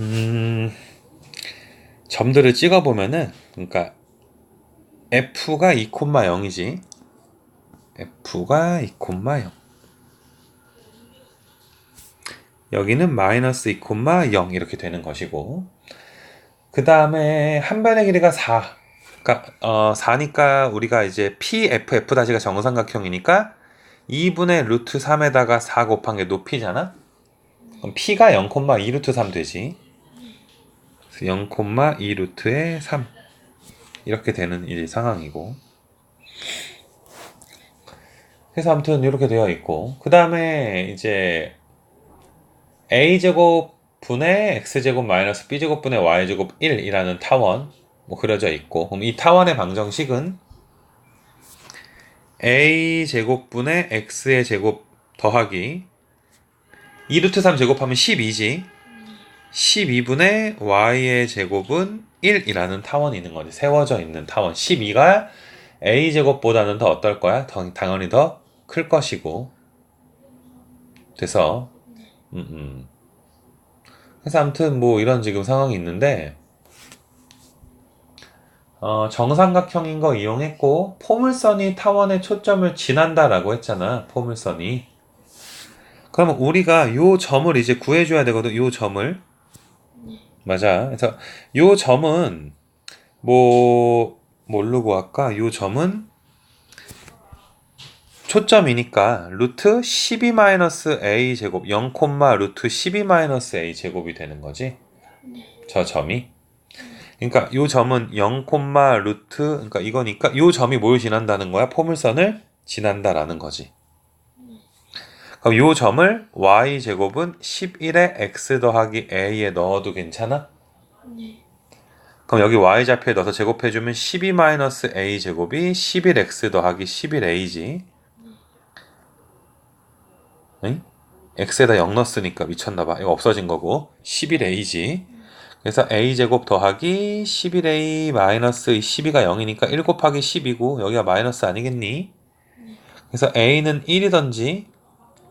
음, 점들을 찍어 보면은 그러니까 f가 2,0이지. f가 2,0. 여기는 마이너스 2,0 이렇게 되는 것이고 그 다음에 한 변의 길이가 4 그러니까 어, 4니까 우리가 이제 PFF 다시가 정삼각형이니까 2분의 루트 3에다가 4 곱한 게 높이잖아 그럼 P가 0,2 루트 3 되지 0,2 루트에 3 이렇게 되는 이 상황이고. 그래서 아무튼 이렇게 되어 있고. 그 다음에 이제 a제곱 분의 x제곱 마이너스 b제곱 분의 y제곱 1이라는 타원. 뭐 그려져 있고. 그럼 이 타원의 방정식은 a제곱 분의 x의 제곱 더하기 2루트 3 제곱하면 12지 12분의 y의 제곱은 1이라는 타원이 있는 거지. 세워져 있는 타원. 12가 a제곱보다는 더 어떨 거야? 더, 당연히 더 클 것이고. 돼서 음, 음. 그래서 아무튼 뭐 이런 지금 상황이 있는데 어, 정삼각형인 거 이용했고 포물선이 타원의 초점을 지난다라고 했잖아 포물선이. 그러면 우리가 요 점을 이제 구해줘야 되거든 요 점을 맞아 그래서 요 점은 뭐 뭘로 구할까 요 점은 초점이니까 루트 12-a 제곱 0, 루트 12-a 제곱이 되는 거지. 저 점이. 그러니까 요 점은 0, 루트 그러니까 이거니까 요 점이 뭘 지난다는 거야? 포물선을 지난다라는 거지. 그럼 요 점을 y 제곱은 11에 x 더하기 a에 넣어도 괜찮아? 그럼 여기 y 좌표에 넣어서 제곱해주면 12-a 제곱이 11x 더하기 11a지. 응? x에다 0 넣었으니까 미쳤나봐. 이거 없어진 거고 11a지. 그래서 a제곱 더하기 11a 마이너스 12가 0이니까 1 곱하기 10이고 여기가 마이너스 아니겠니? 그래서 a는 1이던지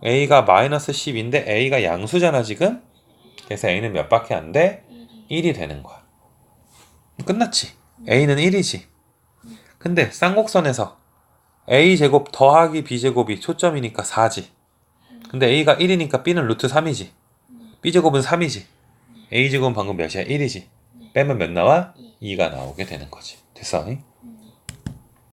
a가 마이너스 10인데 a가 양수잖아 지금? 그래서 a는 몇 밖에 안 돼? 1이 되는 거야. 끝났지. a는 1이지. 근데 쌍곡선에서 a제곱 더하기 b제곱이 초점이니까 4지. 근데 a가 1이니까 b는 루트 3이지. b제곱은 3이지. a제곱은 방금 몇이야? 1이지. 빼면 몇 나와? 2가 나오게 되는 거지. 됐어?